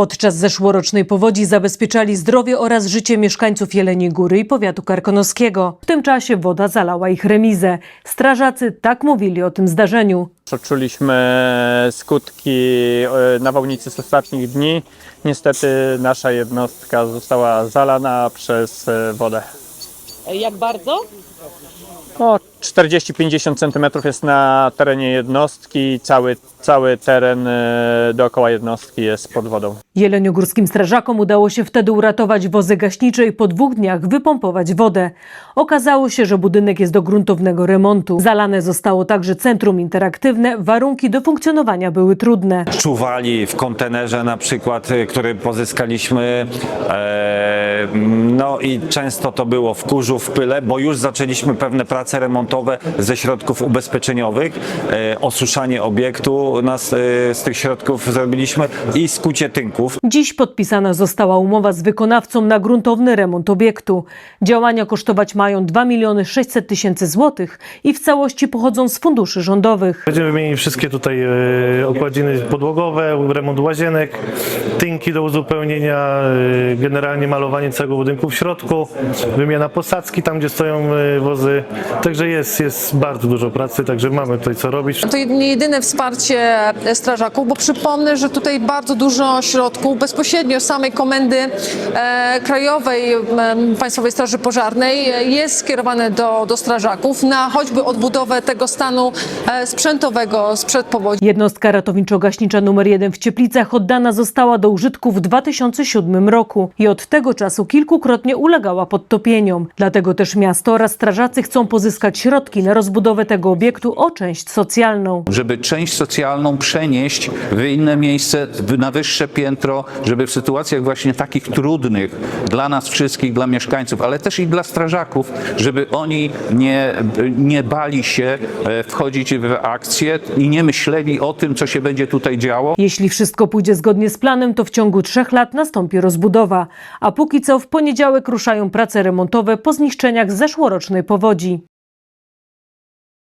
Podczas zeszłorocznej powodzi zabezpieczali zdrowie oraz życie mieszkańców Jeleniej Góry i powiatu karkonoskiego. W tym czasie woda zalała ich remizę. Strażacy tak mówili o tym zdarzeniu. Odczuliśmy skutki e, nawałnicy z ostatnich dni. Niestety nasza jednostka została zalana przez e, wodę. Jak bardzo? O 40-50 cm jest na terenie jednostki, cały, cały teren e, dookoła jednostki jest pod wodą. Jeleniogórskim strażakom udało się wtedy uratować wozy gaśnicze i po dwóch dniach wypompować wodę. Okazało się, że budynek jest do gruntownego remontu. Zalane zostało także centrum interaktywne, warunki do funkcjonowania były trudne. czuwali w kontenerze na przykład, y, który pozyskaliśmy. E, no i często to było w kurzu, w pyle, bo już zaczęliśmy pewne prace remontowe ze środków ubezpieczeniowych. E, osuszanie obiektu nas, e, z tych środków zrobiliśmy i skucie tynków. Dziś podpisana została umowa z wykonawcą na gruntowny remont obiektu. Działania kosztować mają 2 miliony 600 tysięcy złotych i w całości pochodzą z funduszy rządowych. Będziemy wymienić wszystkie tutaj e, okładziny podłogowe, remont łazienek, tynki do uzupełnienia, generalnie malowanie całego budynku w środku, wymiana posadzki tam, gdzie stoją e, wozy. Także jest, jest bardzo dużo pracy, także mamy tutaj co robić. To nie jedyne wsparcie strażaków, bo przypomnę, że tutaj bardzo dużo środków bezpośrednio z samej komendy e, krajowej Państwowej Straży Pożarnej e, jest skierowane do, do strażaków na choćby odbudowę tego stanu e, sprzętowego sprzed powodzi. Jednostka ratowniczo-gaśnicza nr 1 w Cieplicach oddana została do użytku w 2007 roku i od tego czasu kilkukrotnie ulegała podtopieniom. Dlatego też miasto oraz strażacy chcą pozyskać środki na rozbudowę tego obiektu o część socjalną. żeby część socjalną przenieść w inne miejsce, na wyższe piętro, żeby w sytuacjach właśnie takich trudnych dla nas wszystkich, dla mieszkańców, ale też i dla strażaków, żeby oni nie, nie bali się e, wchodzić w akcję i nie myśleli o tym, co się będzie tutaj działo. Jeśli wszystko pójdzie zgodnie z planem, to w ciągu trzech lat nastąpi rozbudowa. A póki co w poniedziałek ruszają prace remontowe po zniszczeniach z zeszłorocznej powodzi.